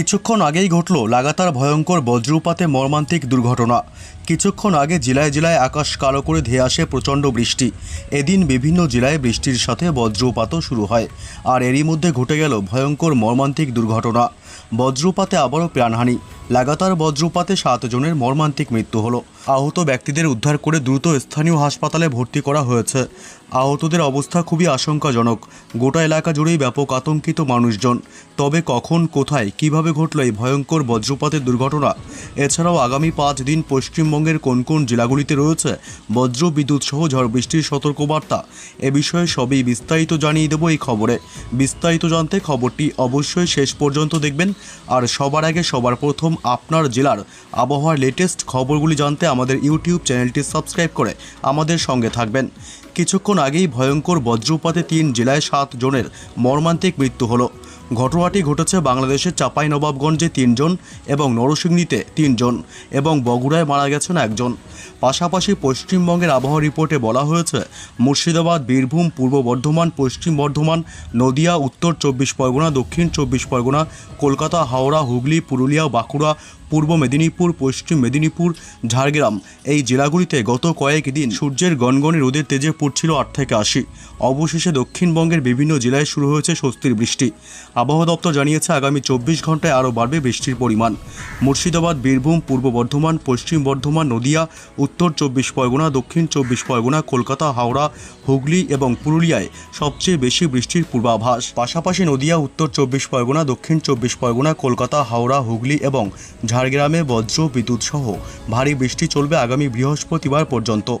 কিছুক্ষণ আগেই ঘটল লাগাতার ভয়ঙ্কর বজ্রপাতে মর্মান্তিক দুর্ঘটনা। কিছুক্ষণ আগে জেলায় জেলায় আকাশ কালো করে ধেয়ে আসে প্রচণ্ড বৃষ্টি। এদিন বিভিন্ন জেলায় বৃষ্টির সাথে বজ্রপাতও শুরু হয়। আর এরই মধ্যে ঘটে গেল ভয়ঙ্কর মর্মান্তিক দুর্ঘটনা। বজ্রপাতে আবারও প্রাণহানি। লাগাতার বজ্রপাতে সাতজনের মর্মান্তিক মৃত্যু হলো। আহত ব্যক্তিদের উদ্ধার করে দ্রুত স্থানীয় হাসপাতালে ভর্তি করা হয়েছে। আহতদের অবস্থা খুবই আশঙ্কাজনক। গোটা এলাকা জুড়েই ব্যাপক আতঙ্কিত মানুষজন। তবে কখন, কোথায়, কীভাবে ঘটল এই ভয়ঙ্কর বজ্রপাতের দুর্ঘটনা? এছাড়াও আগামী পাঁচ দিন পশ্চিমবঙ্গের কোন কোন জেলাগুলিতে রয়েছে বজ্র বিদ্যুৎ সহ ঝড় বৃষ্টির সতর্কবার্তা? এ বিষয়ে সবই বিস্তারিত জানিয়ে দেবো এই খবরে। বিস্তারিত জানতে খবরটি অবশ্যই শেষ পর্যন্ত দেখবেন। আর সবার আগে সবার প্রথম আপনার জেলার আবহাওয়ার লেটেস্ট খবরগুলি জানতে আমাদের ইউটিউব চ্যানেলটি সাবস্ক্রাইব করে আমাদের সঙ্গে থাকবেন। কিছুক্ষণ আগেই ভয়ঙ্কর বজ্রপাতে তিন জেলায় সাত জনের মর্মান্তিক মৃত্যু হলো। ঘটনাটি ঘটেছে বাংলাদেশের চাঁপাইনবাবগঞ্জে তিনজন এবং নরসিংদীতে তিনজন এবং বগুড়ায় মারা গেছেন একজন। পাশাপাশি পশ্চিমবঙ্গের আবহাওয়া রিপোর্টে বলা হয়েছে, মুর্শিদাবাদ, বীরভূম, পূর্ব বর্ধমান, পশ্চিম বর্ধমান, নদিয়া, উত্তর চব্বিশ পরগনা, দক্ষিণ চব্বিশ পরগনা, কলকাতা, হাওড়া, হুগলি, পুরুলিয়া, বাঁকুড়া, পূর্ব মেদিনীপুর, পশ্চিম মেদিনীপুর, ঝাড়গ্রাম এই জেলাগুলিতে গত কয়েকদিন সূর্যের গনগনে রোদের তেজে পড়ছিল আট থেকে আশি। অবশেষে দক্ষিণবঙ্গের বিভিন্ন জেলায় শুরু হয়েছে স্বস্তির বৃষ্টি। আবহাওয়া দপ্তর জানিয়েছে, আগামী চব্বিশ ঘন্টায় আরও বাড়বে বৃষ্টির পরিমাণ। মুর্শিদাবাদ, বীরভূম, পূর্ব বর্ধমান, পশ্চিম বর্ধমান, নদিয়া উত্তর চব্বিশ পরগনা, দক্ষিণ চব্বিশ পরগনা, কলকাতা, হাওড়া, হুগলি এবং পুরুলিয়ায় সবচেয়ে বেশি বৃষ্টির পূর্বাভাস। পাশাপাশি নদিয়া, উত্তর চব্বিশ পরগনা, দক্ষিণ চব্বিশ পরগনা, কলকাতা, হাওড়া, হুগলি এবং ঝাড়গ্রামে বজ্র বিদ্যুৎ সহ ভারী বৃষ্টি চলবে আগামী বৃহস্পতিবার পর্যন্ত।